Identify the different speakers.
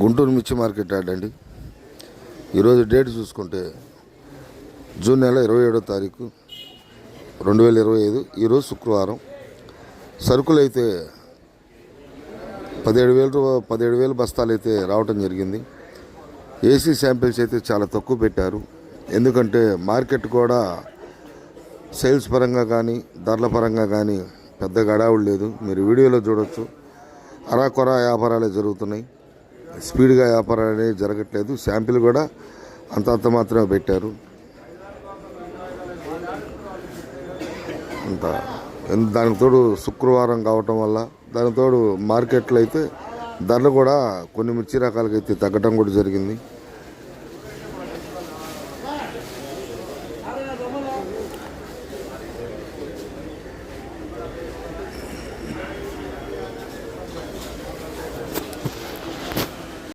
Speaker 1: గుంటూరు మిర్చి మార్కెట్ ఆడండి అండి. ఈరోజు డేట్ చూసుకుంటే జూన్ నెల ఇరవై ఏడో తారీఖు రెండు వేల ఇరవై ఐదు ఈరోజు శుక్రవారం. సరుకులు అయితే పదిహేడు వేలు పదిహేడు వేలు బస్తాలు అయితే రావటం జరిగింది. ఏసీ శాంపిల్స్ అయితే చాలా తక్కువ పెట్టారు. ఎందుకంటే మార్కెట్ కూడా సేల్స్ పరంగా కానీ ధరల పరంగా కానీ పెద్ద గడావుడు లేదు. మీరు వీడియోలో చూడొచ్చు. అరాకొర వ్యాపారాలే జరుగుతున్నాయి. స్పీడ్గా వ్యాపారం అనేది జరగట్లేదు. శాంపిల్ కూడా అంత అంత మాత్రమే పెట్టారు. అంత దానికి తోడు శుక్రవారం కావటం వల్ల దానితోడు మార్కెట్లో అయితే ధరలు కూడా కొన్ని మిర్చి రకాలకైతే తగ్గటం కూడా జరిగింది.